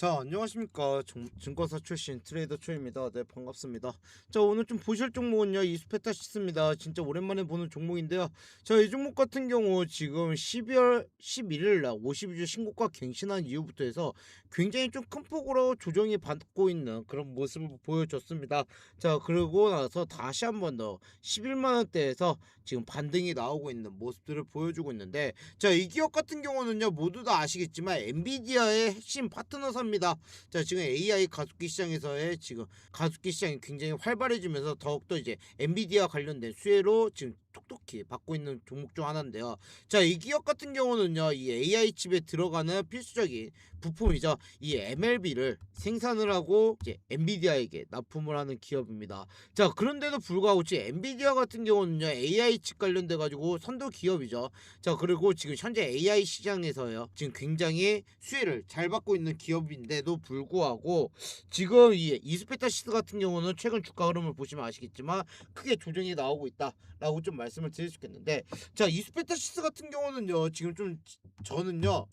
자 안녕하십니까. 정- 증권사 출신 트레이더 초입니다. 네 반갑습니다. 자 오늘 좀 보실 종목은요 이스페타시스입니다. 진짜 오랜만에 보는 종목인데요. 자 이 종목 같은 경우 지금 12월 11일 날 52주 신고가 갱신한 이후부터 해서 굉장히 좀 큰 폭으로 조정이 받고 있는 그런 모습을 보여줬습니다. 자 그러고 나서 다시 한 번 더 11만원대에서 지금 반등이 나오고 있는 모습들을 보여주고 있는데 자 이 기업 같은 경우는요 모두 다 아시겠지만 엔비디아의 핵심 파트너사 입니다. 자 지금 AI 가속기 시장에서의 지금 가속기 시장이 굉장히 활발해지면서 더욱더 이제 엔비디아 관련된 수혜로 지금 톡톡히 받고 있는 종목 중 하나인데요. 자 이 기업 같은 경우는요 이 AI 칩에 들어가는 필수적인 부품이죠. 이 MLB를 생산을 하고 이제 엔비디아에게 납품을 하는 기업입니다. 자 그런데도 불구하고 지금 엔비디아 같은 경우는요 AI 칩 관련돼 가지고 선도 기업이죠. 자 그리고 지금 현재 AI 시장에서요 지금 굉장히 수혜를 잘 받고 있는 기업인데도 불구하고 지금 이 이스페타시스 같은 경우는 최근 주가 흐름을 보시면 아시겠지만 크게 조정이 나오고 있다라고 좀 말씀을 드릴 수 있겠는데 자 이스페타시스 같은 경우는요 지금 좀 저는요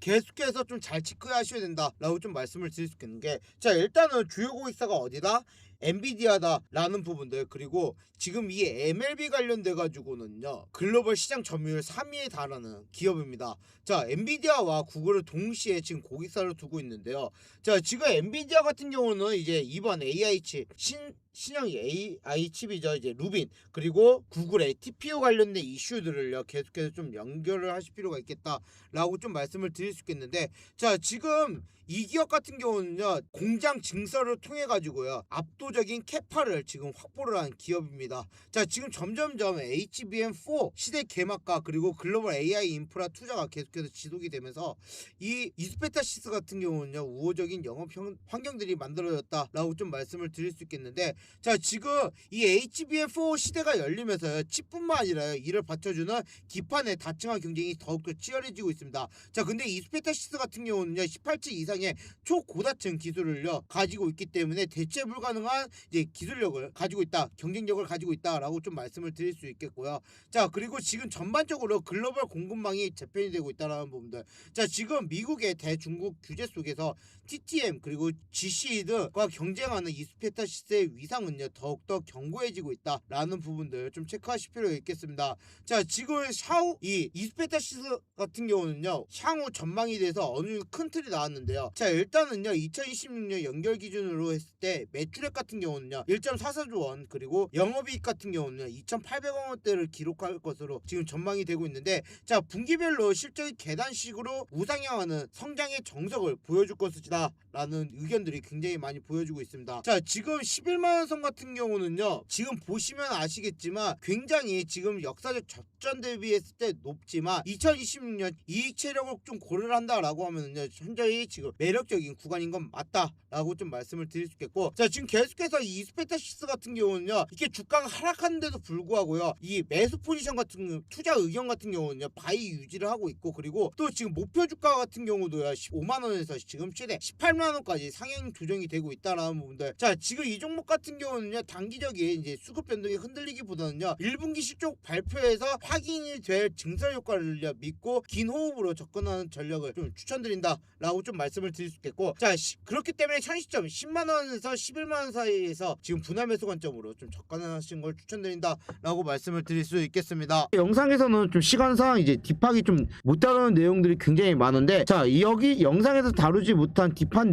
계속해서 좀 잘 체크하셔야 된다라고 좀 말씀을 드릴 수 있겠는 게 자 일단은 주요 고객사가 어디다 엔비디아다라는 부분들 그리고 지금 이 MLB 관련돼 가지고는요 글로벌 시장 점유율 3위에 달하는 기업입니다. 자 엔비디아와 구글을 동시에 지금 고객사로 두고 있는데요. 자 지금 엔비디아 같은 경우는 이제 이번 AI 칩신 신형 AI 칩이죠. 이제 루빈. 그리고 구글의 TPU 관련된 이슈들을요. 계속해서 좀 연결을 하실 필요가 있겠다라고 좀 말씀을 드릴 수 있겠는데 자 지금 이 기업 같은 경우는요. 공장 증설을 통해 가지고요. 압도적인 캐파를 지금 확보를 한 기업입니다. 자 지금 점점점 HBM4 시대 개막과 그리고 글로벌 AI 인프라 투자가 계속해서 지속이 되면서 이 이스페타시스 같은 경우는요. 우호적인 영업 형- 환경들이 만들어졌다라고 좀 말씀을 드릴 수 있겠는데 자 지금 이 HBM4 시대가 열리면서 칩뿐만 아니라 이를 받쳐주는 기판의 다층화 경쟁이 더욱더 치열해지고 있습니다. 자 근데 이 스페타시스 같은 경우는요 18층 이상의 초고다층 기술을요 가지고 있기 때문에 대체 불가능한 이제 기술력을 가지고 있다 경쟁력을 가지고 있다라고 좀 말씀을 드릴 수 있겠고요. 자 그리고 지금 전반적으로 글로벌 공급망이 재편이 되고 있다라는 부분들. 자 지금 미국의 대중국 규제 속에서 TTM 그리고 GC들과 경쟁하는 이 스페타시스의 위상 은요 더욱더 견고해지고 있다라는 부분들 좀 체크하실 필요가 있겠습니다. 자 지금 샤오 이 이스페타시스 같은 경우는요 향후 전망에 대해서 어느 정도 큰 틀이 나왔는데요. 자 일단은요 2026년 연결 기준으로 했을 때 매출액 같은 경우는요 1.44조 원 그리고 영업이익 같은 경우는 2,800억 원대를 기록할 것으로 지금 전망이 되고 있는데 자 분기별로 실적이 계단식으로 우상향하는 성장의 정석을 보여줄 것이다 라는 의견들이 굉장히 많이 보여주고 있습니다. 자 지금 11만 원 선 같은 경우는요 지금 보시면 아시겠지만 굉장히 지금 역사적 접전 대비했을 때 높지만 2026년 이익 체력을 좀 고려를 한다라고 하면은요 현저히 지금 매력적인 구간인 건 맞다라고 좀 말씀을 드릴 수 있겠고 자 지금 계속해서 이 이스페타시스 같은 경우는요 이게 주가가 하락하는데도 불구하고요 이 매수 포지션 같은 경우, 투자 의견 같은 경우는요 바이 유지를 하고 있고 그리고 또 지금 목표 주가 같은 경우도요 15만 원에서 지금 최대 18만 원까지 상향 조정이 되고 있다라는 부분들 자 지금 이 종목 같은 경우는요 단기적인 이제 수급 변동이 흔들리기보다는요 1분기 실적 발표에서 확인이 될 증설 효과를 믿고 긴 호흡으로 접근하는 전략을 좀 추천드린다라고 좀 말씀을 드릴 수 있겠고 자 시- 그렇기 때문에 현 시점 10만 원에서 11만 원 사이에서 지금 분할 매수 관점으로 좀 접근하시는 걸 추천드린다라고 말씀을 드릴 수 있겠습니다. 영상에서는 좀 시간상 이제 딥하게 좀 못 다루는 내용들이 굉장히 많은데 자 여기 영상에서 다루지 못한 딥한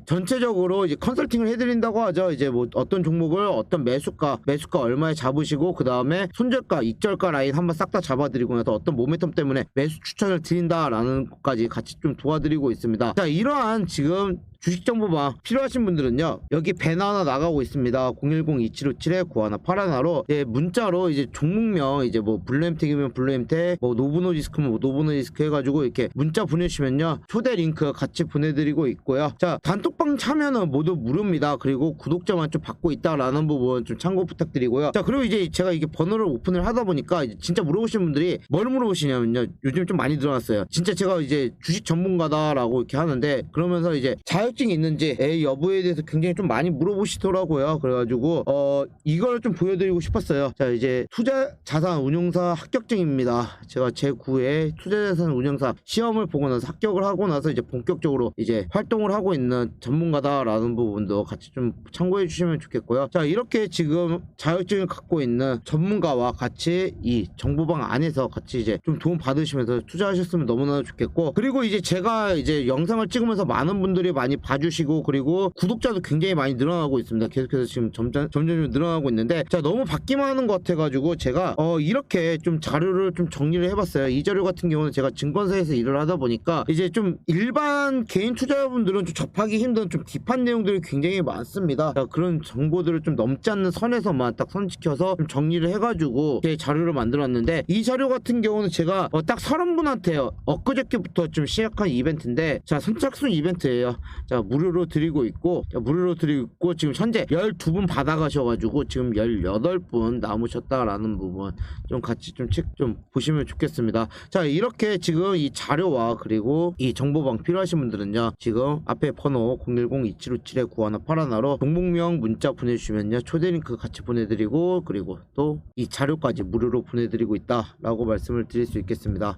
전체적으로 이제 컨설팅을 해드린다고 하죠. 이제 뭐 어떤 종목을 어떤 매수가, 매수가 얼마에 잡으시고 그 다음에 손절가, 익절가 라인 한번 싹 다 잡아드리고 나서 어떤 모멘텀 때문에 매수 추천을 드린다라는 것까지 같이 좀 도와드리고 있습니다. 자, 이러한 지금 주식 정보방 필요하신 분들은요 여기 배너 하나 나가고 있습니다 010-2757-9181로 예, 문자로 이제 종목명 이제 뭐 블루엠텍이면 블루엠텍 뭐 노브노디스크면 뭐 노브노디스크 해가지고 이렇게 문자 보내주시면요 초대 링크 같이 보내드리고 있고요 자 단톡 방 참여는 모두 무료입니다. 그리고 구독자만 좀 받고 있다라는 부분 좀 참고 부탁드리고요. 자 그리고 이제 제가 이게 번호를 오픈을 하다 보니까 진짜 물어보시는 분들이 뭘 물어보시냐면요. 요즘 좀 많이 늘어났어요. 진짜 제가 이제 주식 전문가다라고 이렇게 하는데 그러면서 이제 자격증이 있는지 의 여부에 대해서 굉장히 좀 많이 물어보시더라고요. 그래가지고 어 이걸 좀 보여드리고 싶었어요. 자 이제 투자 자산 운용사 합격증입니다. 제가 제 9회 투자 자산 운용사 시험을 보고 나서 합격을 하고 나서 이제 본격적으로 이제 활동을 하고 있는 전문가다라는 부분도 같이 좀 참고해 주시면 좋겠고요. 자 이렇게 지금 자격증을 갖고 있는 전문가와 같이 이 정보방 안에서 같이 이제 좀 도움 받으시면서 투자하셨으면 너무나 좋겠고 그리고 이제 제가 이제 영상을 찍으면서 많은 분들이 많이 봐주시고 그리고 구독자도 굉장히 많이 늘어나고 있습니다. 계속해서 지금 점점 점점 늘어나고 있는데 자 너무 받기만 하는 것 같아가지고 제가 어 이렇게 좀 자료를 좀 정리를 해봤어요. 이 자료 같은 경우는 제가 증권사에서 일을 하다 보니까 이제 좀 일반 개인 투자자분들은 좀 접하기 힘 든좀 딥한 내용들이 굉장히 많습니다. 자, 그런 정보들을 좀 넘지 않는 선에서만 딱 선지켜서 좀 정리를 해가지고 제 자료를 만들었는데 이 자료 같은 경우는 제가 어, 딱 서른 분한테 엊그저께부터 좀 시작한 이벤트인데 자 선착순 이벤트예요. 자 무료로 드리고 있고 자, 무료로 드리고 있고 지금 현재 12분 받아가셔가지고 지금 18분 남으셨다라는 부분 좀 같이 좀 책좀 보시면 좋겠습니다. 자 이렇게 지금 이 자료와 그리고 이 정보방 필요하신 분들은요 지금 앞에 번호 010-2757-9181로 종목명 문자 보내주시면요. 초대 링크 같이 보내드리고 그리고 또 이 자료까지 무료로 보내드리고 있다라고 말씀을 드릴 수 있겠습니다